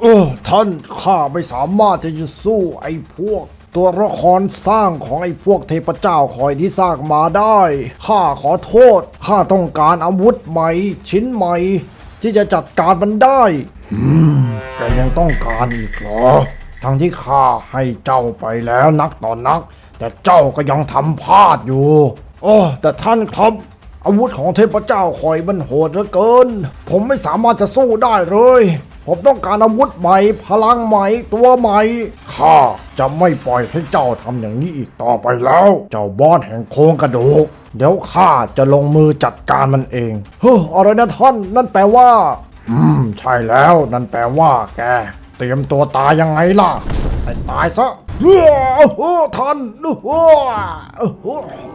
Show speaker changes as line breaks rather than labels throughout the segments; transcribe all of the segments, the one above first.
เออท่านข้าไม่สามารถที่จะสู้ไอ้พวก ตัวละครสร้างของไอ้พวกเทพเจ้าคอยที่สร้างมาได้ข้าขอโทษข้าต้องการอาวุธใหม่ ชิ้นใหม่ ที่จะจัดการมันได้อืมแต่ยังต้องการอีกเหรอทั้งที่ข้าให้เจ้าไปแล้วนักต่อนนัก แต่เจ้าก็ยังทำพลาดอยู่ โอ้แต่ท่านครับ อาวุธของเทพเจ้าคอยมันโหดเหลือเกิน ผมไม่สามารถจะสู้ได้เลย ผมต้องการอาวุธใหม่ พลังใหม่ ตัวใหม่ ข้าจะไม่ปล่อยให้เจ้าทำอย่างนี้อีกต่อไปแล้ว เจ้าบอสแห่งโครงกระดูก เดี๋ยวข้าจะลงมือจัดการมันเอง เฮ้ออะไรนะท่าน นั่นแปลว่า อืม ใช่แล้ว นั่นแปลว่าแก เตรียมตัวตายยังไงล่ะให้ตายซะเฮ้อโอ้ท่านเฮ้อโอ้โห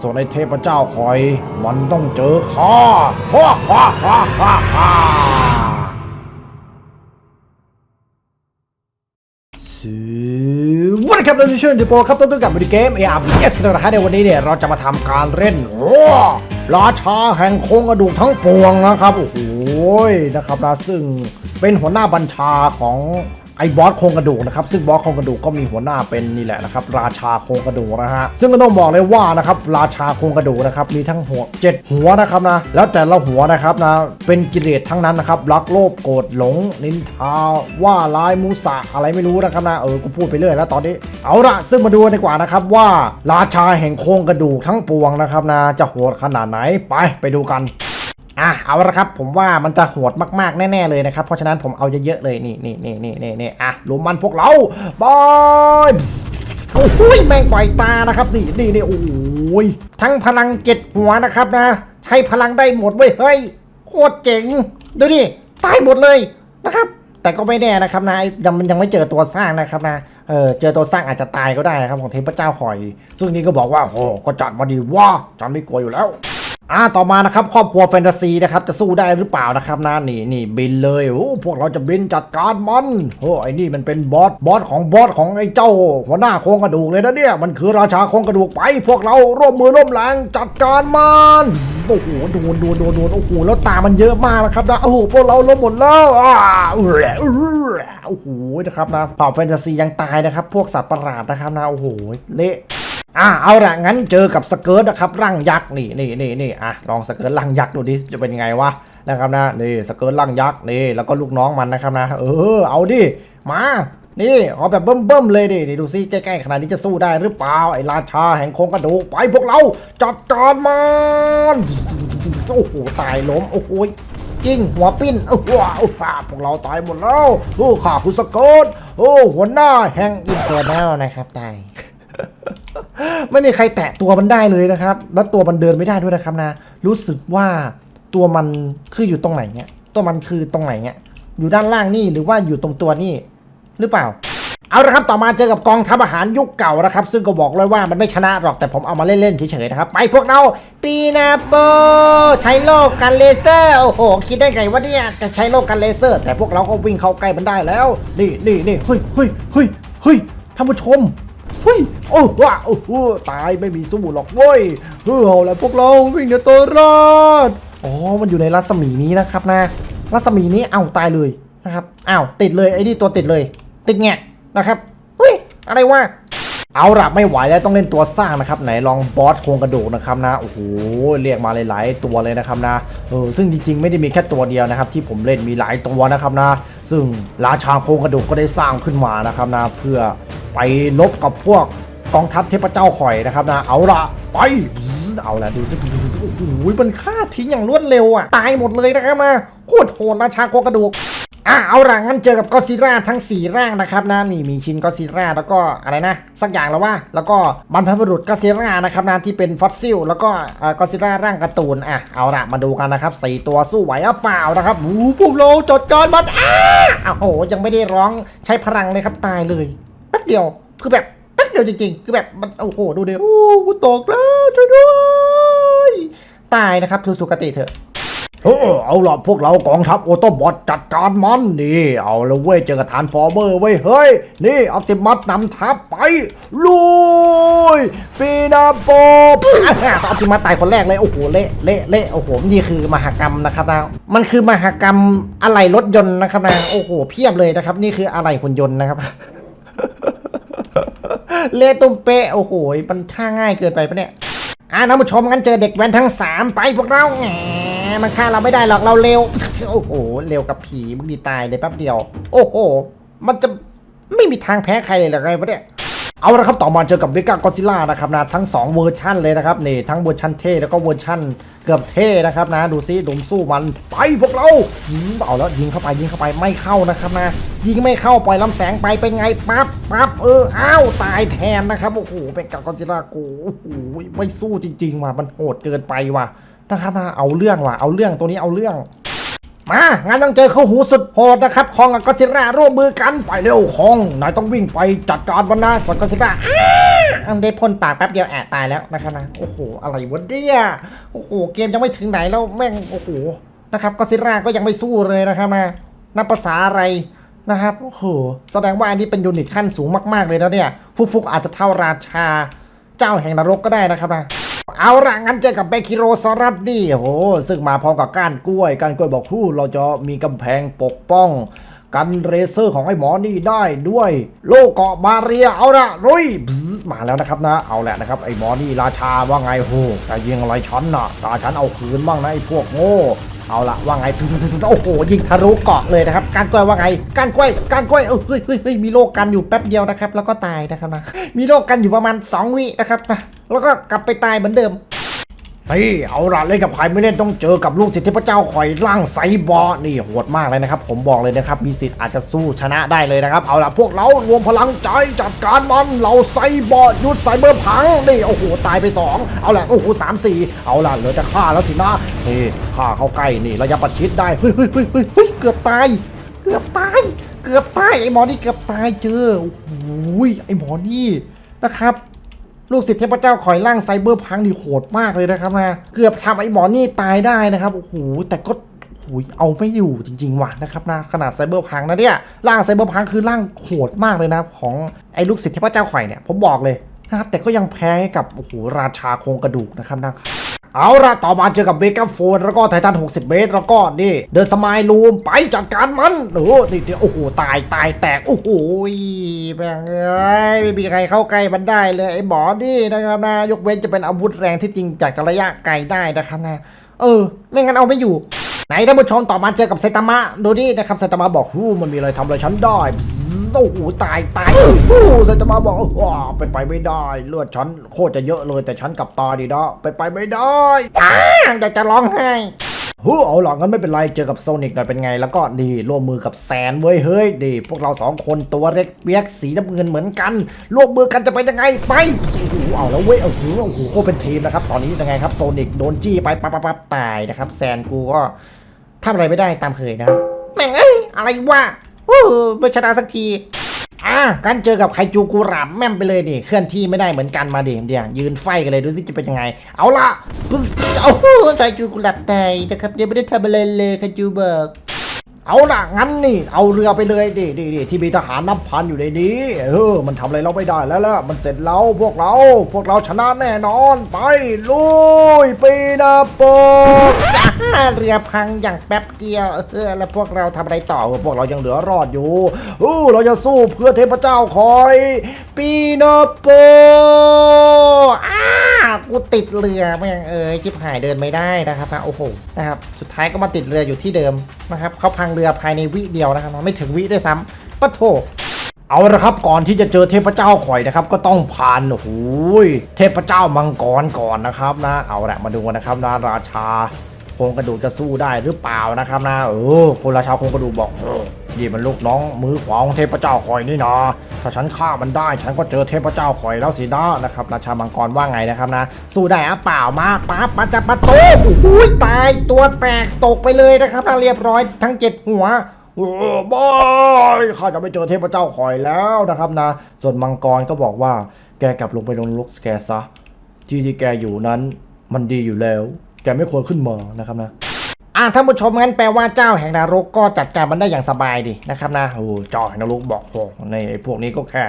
ส่วนไอ้เทพเจ้าคอย มันต้องเจอข้าฮ่าฮ่าฮ่าฮ่า วัสดีครับท่านผู้ชมที่โปครับต้นต้นกับวิดีเกม ARVS กันนะฮะในวันนี้เนี่ยเราจะมาทำการเล่นรอราชาแห่งโครงกระดูกทั้งปวงนะครับ โอ้โหนะครับนะซึ่งเป็นหัวหน้าบัญชาของ ไอ้บอสโครงกระดูกนะครับซึ่งบอสโครงกระดูกก็มีหัวหน้าเป็นนี่แหละนะครับราชาโครงกระดูกนะฮะซึ่งก็ต้องบอกเลยว่านะครับราชาโครงกระดูกนะครับมีทั้งหัวเจ็ดหัวนะครับนะแล้วแต่ละหัวนะครับนะเป็นกิเลสทั้งนั้นนะครับรักโลภโกรธหลงนินทาว่าร้ายมุสาอะไรไม่รู้นะครับนะเออกูพูดไปเรื่อยแล้วตอนนี้เอาละซึ่งมาดูกันดีกว่านะครับว่าราชาแห่งโครงกระดูกทั้งปวงนะครับนะจะโหดขนาดไหนไปไปดูกัน อะเอาละครับ ผมว่ามันจะโหดมากๆ แน่ๆเลยนะครับ เพราะฉะนั้นผมเอาเยอะๆเลยนี่นี่นี่นี่นี่นี่อะลุมมันพวกเราบอยโอ้โหแมงปล่อยตานะครับนี่นี่นี่โอ้ยทั้งพลังเจ็ดหัวนะครับนะใช้พลังได้หมดเว้ยเฮ้ยโคตรเจ๋งดูดิตายหมดเลยนะครับ แต่ก็ไม่แน่นะครับนะยังยังไม่เจอตัวสร้างนะครับนะเออเจอตัวสร้างอาจจะตายก็ได้นะครับของเทพเจ้าคอย ซึ่งนี่ก็บอกว่าโอ้ก็จัดมาดีว่าจัดไม่กลัวอยู่แล้ว อ่าต่อมานะครับครอบครัวแฟนตาซีนะครับจะสู้ได้หรือเปล่านะครับนะนี่นี่บินเลยโอ้พวกเราจะบินจัดการมันโอ้ไอ้นี่มันเป็นบอสบอสของบอสของไอ้เจ้า หัวหน้าโครงกระดูกเลยนะเนี่ยมันคือราชาโครงกระดูกไป พวกเราร่วมมือร่วมแรงจัดการมันโอ้โหโดนโดนโดนโดนโอ้โหแล้วตามันเยอะมากนะครับนะโอ้โหพวกเราล้มหมดแล้วอ่าเอื้อเอื้อโอ้โหนะครับนะเผ่าแฟนตาซียังตายนะครับ พวกสัตว์ประหลาดนะครับนะโอ้โหเละ อะเอาละงั้นเจอกับสเกิร์ตนะครับร่างยักษ์นี่นี่นี่นี่อะลองสเกิร์ตร่างยักษ์ดูดิจะเป็นยังไงวะนะครับนะนี่สเกิร์ตร่างยักษ์นี่แล้วก็ลูกน้องมันนะครับนะเออเอาดิมานี่เอาแบบเบิ่มๆเลยดินี่ดูซิใกล้ๆขนาดนี้จะสู้ได้หรือเปล่าไอ้ราชาแห่งโครงกระดูกไปพวกเราจัดการมันโอ้โหตายล้มโอ้โหจริงหัวปิ้นโอ้โหพวกเราตายหมดแล้วโอ้ข้าคือสเกิร์ตโอ้หัวหน้าแห่งอินเตอร์แนลนะครับตาย ไม่มีใครแตะตัวมันได้เลยนะครับ แล้วตัวมันเดินไม่ได้ด้วยนะครับนะ รู้สึกว่าตัวมันคืออยู่ตรงไหนเนี่ย ตัวมันคือตรงไหนเนี่ย อยู่ด้านล่างนี่หรือว่าอยู่ตรงตัวนี่หรือเปล่า เอาละครับต่อมาเจอกับกองทัพอาหารยุคเก่านะครับ ซึ่งก็บอกเลยว่ามันไม่ชนะหรอกแต่ผมเอามาเล่นๆเฉยๆนะครับ ไปพวกเราปีนาโปใช้โลกกันเลเซอร์โอ้โหคิดได้ไงว่าเนี่ยจะใช้โลกกันเลเซอร์ แต่พวกเราก็วิ่งเข้าใกล้มันได้แล้ว นี่นี่นี่เฮ้ยเฮ้ยเฮ้ยเฮ้ยท่านผู้ชม เฮ้ยโอ้ว้าโอ้โหตายไม่มีสู้หรอกเว้ยเฮ้ยเอาละพวกเราวิ่งเดี๋ยวตัวรอดอ๋อมันอยู่ในรัศมีนี้นะครับนะ รัศมีนี้เอ้าตายเลยนะครับอ้าวติดเลยไอ้นี่ตัวติดเลย ติดแงะนะครับเฮ้ยอะไรวะเอาละไม่ไหวแล้วต้องเล่นตัวสร้างนะครับไหนลองบอสโครงกระดูกนะครับนะโอ้โหเรียกมาหลายๆตัวเลยนะครับนะเออซึ่งจริงๆไม่ได้มีแค่ตัวเดียวนะครับ ที่ผมเล่นมีหลายตัวนะครับนะ ซึ่งราชาโครงกระดูกก็ได้สร้างขึ้นมานะครับนะเพื่อ ไปลบกับพวกกองทัพเทพเจ้าข่อยนะครับนะ เอาละไป เอาละดูสิโอ้โหมันฆ่าทิ้งอย่างรวดเร็วอะ ตายหมดเลยนะครับนะโคตรโหดราชาโคกระดูกอะเอาละงั้นเจอกับก็ซิล่าทั้ง 4 ร่างนะครับนะนี่มีชินก็ซิล่าแล้วก็อะไรนะ สักอย่างแล้วว่าแล้วก็บรรพบุรุษก็ซิล่านะครับนะที่เป็นฟอสซิล แล้วก็ก็ซิล่าร่างการ์ตูนอะเอาละมาดูกันนะครับสี่ตัวสู้ไหวหรือเปล่านะครับโอ้พวกเราจดการมันอ้าอ้าวโหยังไม่ได้ร้องใช้พลังเลยครับตายเลย ป๊บเดียวคือแบบแป๊บเดียวจริงๆ คือแบบมันโอ้โหดูเดิโอ้กูตกแล้วช่วยด้วยตายนะครับทูสุกติเถอะเออเอาล่ะพวกเรากองทัพโอโตบอทจัดการมันนี่ เอาละเว้ยเจอกับฐานฟอร์เมอร์เว้ยเฮ้ย นี่อัลติมัตนำทัพไปลุยปีนาโปอนที่มาตายคนแรกเลย โอ้โห เละเละเละโอ้โห นี่คือมหากรรมนะครับนะมันคือมหากรรมอะไหล่รถยนต์นะครับนะโอ้โห เพียบเลยนะครับ นี่คืออะไหล่หุ่นยนต์นะครับ เละตุ้มเป๊ะ โอ้โห มันฆ่าง่ายเกินไปปะเนี่ย อ่าท่านผู้ชมงั้นเจอเด็กแว้นทั้งสามไปพวกเราแหมมันฆ่าเราไม่ได้หรอกเราเร็ว โอ้โห เร็วกับผีมึงดีตายเลยแป๊บเดียว โอ้โห มันจะไม่มีทางแพ้ใครเลยหรอไงวะเนี่ยเอาละครับ ต่อมาเจอกับเบกากอซิล่านะครับนะทั้ง 2 เวอร์ชันเลยนะครับนี่ทั้งเวอร์ชันเท่แล้วก็เวอร์ชัน เกือบเท่นะครับนะ ดูซิดมสู้มันไปพวกเราเอาแล้วยิงเข้าไปยิงเข้าไปไม่เข้านะครับนะ ยิงไม่เข้าปล่อยลำแสงไปเป็นไงปั๊บปั๊บเอออ้าวตายแทนนะครับโอ้โหเบกากอซิล่ากูโอ้โหไม่สู้จริง ๆ ว่ะมันโหดเกินไปว่ะนะครับนะเอาเรื่องว่ะเอาเรื่องตัวนี้เอาเรื่องมางั้นต้องเจอเข้าหูสุดโหดนะครับ คองกับก็อดซิล่าร่วมมือกัน ไปเร็วคอง นายต้องวิ่งไปจัดการมันนะส่วนก็อดซิลล่า อันได้พ่นปากแป๊บเดียวแอะตายแล้วนะครับนะโอ้โหอะไรวะเนี่ยโอ้โหเกมยังไม่ถึงไหนแล้วแม่งโอ้โหนะครับก็ซิลล่าก็ยังไม่สู้เลยนะครับนะนับภาษาอะไรนะครับโอ้โหแสดงว่าอันนี้เป็นยูนิตขั้นสูงมากๆเลยนะเนี่ยฟุกฟุกอาจจะเท่าราชาเจ้าแห่งนรกก็ได้นะครับนะเอาละงั้นเจอกับเบคิโรซอรัสดิโอ้โหซึ่งมาพร้อมกับก้านกล้วยก้านกล้วยบอกผู้เราจะมีกำแพงปกป้อง กันเรเซอร์ของไอ้หมอนี่ได้ด้วย โลกเกาะบาเรียเอาละรุยมาแล้วนะครับนะ เอาแหละนะครับไอ้หมอนี่ราชาว่าไงโหแต่ยิงอะไรฉันน่ะตาฉันเอาคืนบ้างนะไอ้พวกโง่เอาละว่าไงโอ้โหยิงทะลุเกาะเลยนะครับกานกล้วยว่าไงกานกล้วยกานกล้วยเออเฮ้ยเฮ้ยเฮ้ยมีโลกกันอยู่แป๊บเดียวนะครับ แล้วก็ตายนะครับนะมีโลกกันอยู่ประมาณ 2 วินะครับนะแล้วก็กลับไปตายเหมือนเดิม เฮ้ยเอาละเล่นกับใครไม่เล่นต้องเจอกับลูกศิษย์เทพเจ้าข่อยร่างไซบอร์นี่โหดมากเลยนะครับ ผมบอกเลยนะครับ มีสิทธิ์อาจจะสู้ชนะได้เลยนะครับ เอาละพวกเรารวมพลังใจจัดการมันเราไซบอร์ยุดไซเบอร์พังนี่โอ้โหตายไป 2 เอาละโอ้โหสามสี่เอาละเหลือจะฆ่าแล้วสินะเฮ้ฆ่าเข้าใกล้นี่ระยะประชิดได้เฮ้ยเฮ้ยเฮ้ยเฮ้ยเฮ้ยเกือบตายเกือบตายเกือบตายไอ้หมอนี่เกือบตายเจอโอ้โหไอ้หมอนี่นะครับ ลูกศิษย์เทพเจ้าข่อยร่างไซเบอร์พังนี่โหดมากเลยนะครับนะเกือบทำไอ้หมอนี่ตายได้นะครับโอ้โหแต่ก็โอ้โหเอาไม่อยู่จริงๆว่ะนะครับนะขนาดไซเบอร์พังนะเนี่ยร่างไซเบอร์พังคือร่างโหดมากเลยนะของไอ้ลูกศิษย์เทพเจ้าข่อยเนี่ยผมบอกเลยนะครับแต่ก็ยังแพ้ให้กับโอ้โหราชาโครงกระดูกนะครับนะ เอาละต่อมาเจอกับเบกัมโฟนแล้วก็ไททัน 60 เมตร แล้วก็นี่เดินสมายลูมไปจัดการมันโอ้โหนี่เดี๋ยวโอ้โหตายตายแตกโอ้โหแม่งเอ้ยไม่มีใครเข้าใกล้มันได้เลยไอ้หมอนี่นะครับนะยกเว้นจะเป็นอาวุธแรงที่จริงจากระยะไกลได้นะครับนะเออ ไม่งั้นเอาไม่อยู่ไหนท่านผู้ชมต่อมาเจอกับไซตามะดูนี่นะครับไซตามะบอกฮู้มันมีอะไรทำอะไรฉันได้ โอ้โหตายตายโอ้โหไซตามะบอกว้าเป็นไปไม่ได้ เลือดฉันโคตรจะเยอะเลยแต่ฉันกลับตาดีนะเป็นไปไม่ได้อ้าอยากจะร้องไห้ฮู้เอาหรอกงั้นไม่เป็นไร เจอกับโซนิกหน่อยเป็นไง แล้วก็นี่ร่วมมือกับแซนเว้ยเฮ้ยดีพวกเราสองคนตัวเล็กเปียกสีน้ำเงินเหมือนกันร่วมมือกันจะไปยังไงไปโอ้โหเอาแล้วเว้ยโอ้โหโอ้โหโคเป็นทีมนะครับ ตอนนี้ยังไงครับโซนิกโดนจี้ไปปั๊บปั๊บปั๊บตายนะครับแซนกูก็ทำอะไรไม่ได้ตามเคยนะแม่งเอ้ยอะไรวะ โอ้ไม่ชนะสักที อะกันเจอกับไคจูกูรามแม่มไปเลยนี่เคลื่อนที่ไม่ได้เหมือนกันมาเดี๋ยวเดี๋ยวยืนไฟกันเลยดูสิจะเป็นยังไง เอาละปึ๊สเอาไคจูกูรับตายนะครับยังไม่ได้ทำอะไรเลยไคจูเบิร์ก เอาล่ะ งั้นนี่ เอาเรือไปเลยดิดิดิที่มีทหารนับพันอยู่ในนี้เออมันทำอะไรเราไม่ได้แล้วล่ะมันเสร็จแล้วพวกเรา พวกเราชนะแน่นอนไปลุยปีนาโปจ้าเรือพังอย่างแป๊บเดียวเออแล้วพวกเราทำอะไรต่อพวกเรายังเหลือรอดอยู่เออเราจะสู้เพื่อเทพเจ้าคอยปีนาโปก ติดเรือไม่ยังเอ้ยชิบหายเดินไม่ได้นะครับนะโอ้โหนะครับสุดท้ายก็มาติดเรืออยู่ที่เดิมนะครับเขาพังเรือภายในวิเดียวนะครับไม่ถึงวิด้วยซ้ำปะโถเอาละครับก่อนที่จะเจอเทพเจ้าข่อยนะครับ ก็ต้องผ่านโอ้โหยเทพเจ้ามังกรก่อนนะครับนะเอาละมาดูกันนะครับนะราชาโครงกระดูกจะสู้ได้หรือเปล่านะครับนะเออคนราชาโครงกระดูกบอกเออนี่มันลูกน้องมือขวาของเทพเจ้าข่อยนี่นะ ถ้าฉันฆ่ามันได้ ฉันก็เจอเทพเจ้าข่อยแล้วสินะนะครับราชามังกรว่าไงนะครับนะ สู้ได้อะเปล่ามาปั๊บมาจับประตูโอ้ยตายตัวแตกตกไปเลยนะครับนะเรียบร้อยทั้งเจ็ดหัวโอ้บอยข้าจะไปเจอเทพเจ้าคอยแล้วนะครับนะ ส่วนมังกรก็บอกว่า แกกลับลงไปลงลุกแกซะที่ที่แกอยู่นั้นมันดีอยู่แล้ว แกไม่ควรขึ้นมานะครับนะ อ่าท่านผู้ชมงั้นแปลว่าเจ้าแห่งนรกก็จัดการมันได้อย่างสบายดีนะครับนะโอ้เจ้าแห่งนรกบอกโอ้ในไอ้พวกนี้ก็แค่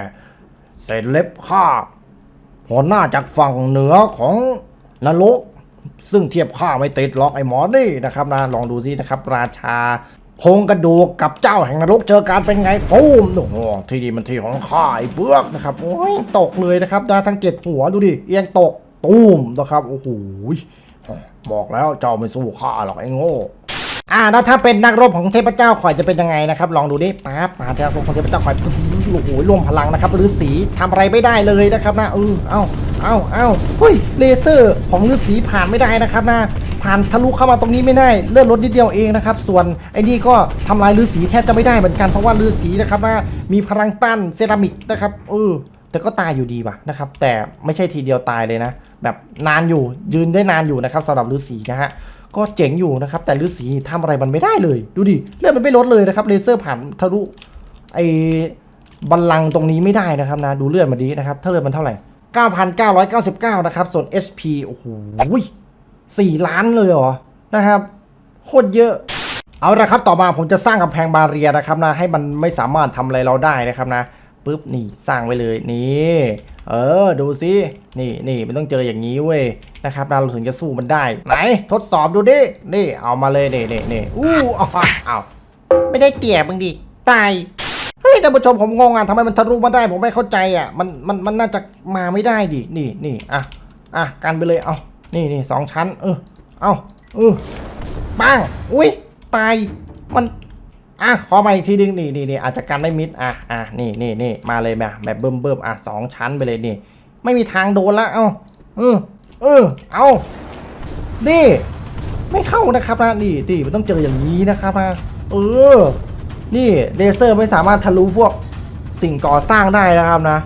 เศษเล็บข้าหัวหน้าจากฝั่งเหนือของนรก ซึ่งเทียบข้าไม่ติดหรอกไอ้หมอนี่นะครับนะลองดูสินะครับ ราชาโครงกระดูกกับเจ้าแห่งนรกเจอการเป็นไงปูมโอ้โหที่ดีมันที่ของข้าไอ้เบือกนะครับโอ้ยตกเลยนะครับนะทั้งเจ็ดหัวดูดิเอียงตกตูมนะครับโอ้โห บอกแล้วเจ้าไม่สู้ข้าหรอกไอ้โง่อ่าแล้วถ้าเป็นนักรบของเทพเจ้าข่อยจะเป็นยังไงนะครับ ลองดูดิป๊าบมาเทพรบของเทพเจ้าข่อยโอ้โหรวมพลังนะครับฤาษีทำอะไรไม่ได้เลยนะครับนะเออเอ้าเอ้าเอ้าเฮ้ยเลเซอร์ของฤาษีผ่านไม่ได้นะครับนะผ่านทะลุเข้ามาตรงนี้ไม่ได้เลื่อนรถนิดเดียวเองนะครับ ส่วนไอ้นี่ก็ทำลายฤาษีแทบจะไม่ได้เหมือนกันเพราะว่าฤาษีนะครับนะมีพลังต้านเซรามิกนะครับเออแต่ก็ตายอยู่ดีว่ะนะครับ แต่ไม่ใช่ทีเดียวตายเลยนะ แบบนานอยู่ยืนได้นานอยู่นะครับสำหรับฤาษีนะฮะก็เจ๋งอยู่นะครับ แต่ฤาษีทำอะไรมันไม่ได้เลย ดูดิเลือดมันไม่ลดเลยนะครับเลเซอร์ผ่านทะลุไอ้บัลลังตรงนี้ไม่ได้นะครับนะดูเลือดมันดีนะครับถ้าเลือดมันเท่าไหร่ 9,999 นะครับ ส่วน SP โอ้โห4ล้านเลยเหรอนะครับโคตรเยอะ เอาละครับต่อมาผมจะสร้างกำแพงบาเรียนะครับนะให้มันไม่สามารถทำอะไรเราได้นะครับนะ ปุ๊บนี่สร้างไว้เลยนี่เออดูสินี่นี่มันต้องเจออย่างนี้เว้ยนะครับเราถึงจะสู้มันได้ ไหนทดสอบดูดินี่เอามาเลยนี่นี่นี่อู้อ้าวอ้าไม่ได้เตี่ยมึงดิตายเฮ้ยท่านผู้ชมผมงงอะทำไมมันทะลุมาได้ผมไม่เข้าใจอะมันมันมันน่าจะมาไม่ได้ดินี่นี่อะอะกันไปเลยเอานี่นี่สองชั้น เออเอาเออปังอุ้ยตายมัน อะขอมาอีกทีนึงนี่นี่นี่อาจจะกันได้มิดอะอะนี่นี่นี่มาเลยแบบแบบเบิ่มเบิ่มอะสองชั้นไปเลยนี่ ไม่มีทางโดนละเอ้าเออเออเอาดิไม่เข้านะครับนะนี่ดิมันต้องเจออย่างนี้นะครับนะเออ นี่เลเซอร์ไม่สามารถทะลุพวกสิ่งก่อสร้างได้นะครับนะ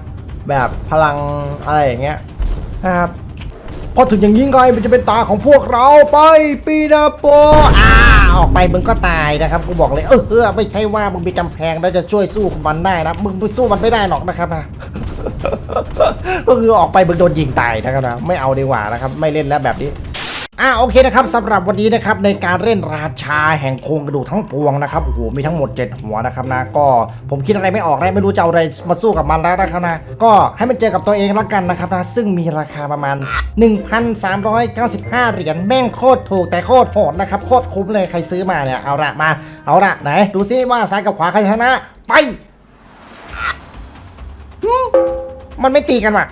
แบบพลังอะไรอย่างเงี้ยนะครับพอถึงอย่างนี้ไงมันจะเป็นตาของพวกเราไปปีนาโปอ่า ออกไปมึงก็ตายนะครับกูบอกเลยเออเออไม่ใช่ว่ามึงมีกำแพงแล้วจะช่วยสู้มันได้นะมึงไปสู้มันไม่ได้หรอกนะครับนะก็คือออกไปมึงโดนยิงตายนะครับนะไม่เอาดีกว่านะครับ ไม่เล่นแล้วแบบนี้ อ่าโอเคนะครับสำหรับวันนี้นะครับในการเล่นราชาแห่งโครงกระดูกทั้งปวงนะครับโอ้โหมีทั้งหมด 7 หัวนะครับนะก็ผมคิดอะไรไม่ออกแล้วไม่รู้จะเอาอะไรมาสู้กับมันแล้วนะครับนะก็ให้มันเจอกับตัวเองแล้วกันนะครับนะซึ่งมีราคาประมาณ 1,395 เหรียญแม่งโคตรถูกแต่โคตรโหดนะครับโคตรคุ้มเลยใครซื้อมาเนี่ยเอาละมาเอาละไหนดูซิว่าซ้ายกับขวาใครชนะ ไปมมันไม่ตีกันว่ะ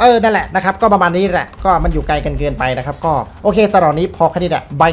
เออ นั่นแหละนะครับ ก็ประมาณนี้แหละ ก็มันอยู่ไกลกันเกินไปนะครับ ก็โอเคตอนนี้พอแค่นี้แหละบาย